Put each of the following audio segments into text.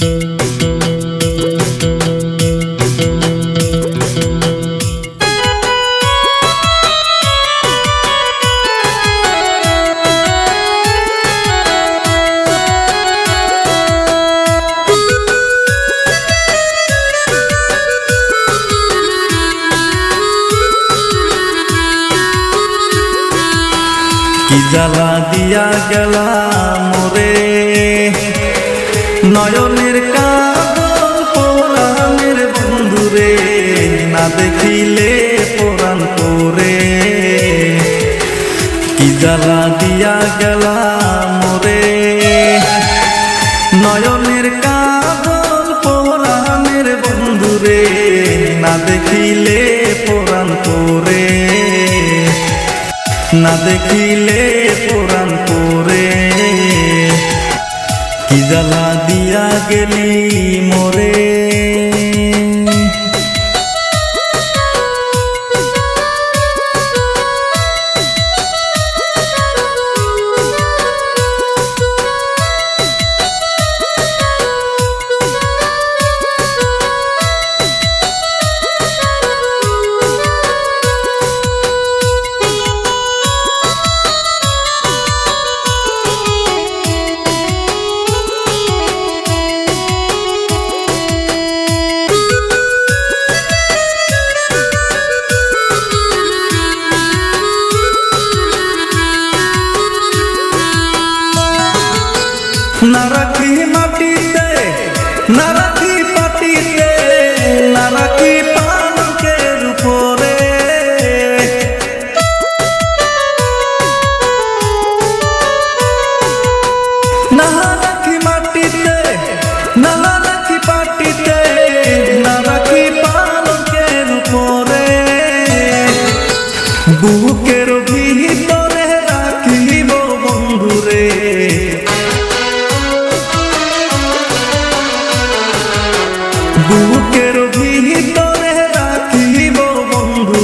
কি জ্বালা দিয়া গেলা মোরে নয়নের কাজল পরাণের বন্ধুরে না দেখিলে পরাণ করে। কি জ্বালা দিয়া গেলা মোরে নয়নের কাজল পরাণের বন্ধুরে না দেখিলে পরাণ করে। না দেখিলে পুরাণ পরে কি জ্বালা দিয়া গেলি মোরে?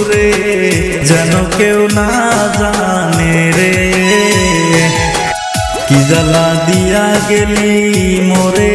বন্ধুরে যেন কেউ না জানে রে। কি জ্বালা দিয়া গেলি মোরে?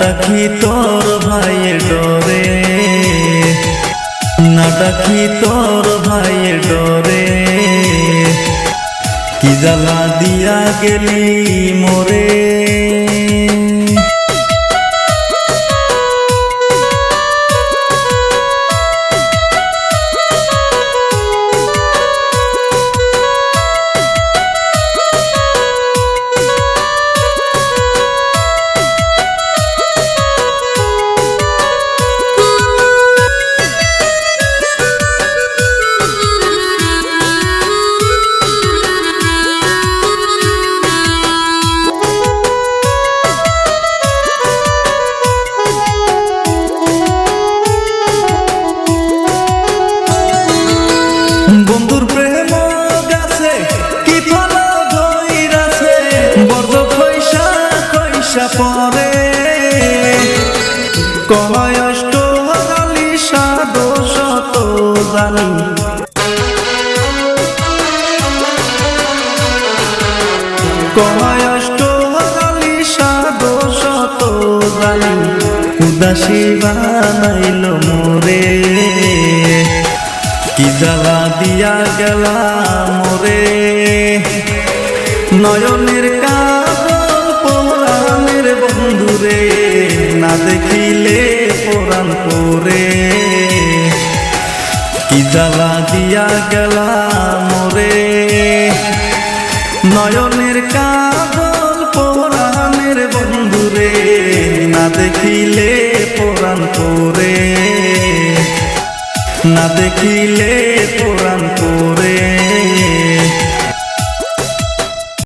ডাকি তোর ভাইয়ের ডরে। না ডাকি তোর ভাইয়ের ডরে। কি জ্বালা দিয়া গেলি মোরে? বন্ধুর প্রেম গাছে, কি ফল ধইরাছে বর্জ খৈসা খৈসা পরে। কয় অষ্ট হরালি সাদ শত জানি। কষ্ট হারালি সাধো শত জানি। উদাসী বানাইল মোরে কি জ্বালা দিয়া গেলা মোরে নয়নের কাজল পরাণের বন্ধুরে না দেখিলে পরাণ পরে কি জ্বালা দিয়া গেলা মোরে নয়নের কাজল পরাণের বন্ধুরে না দেখিলে পরাণ পরে না দেখিলে পরাণ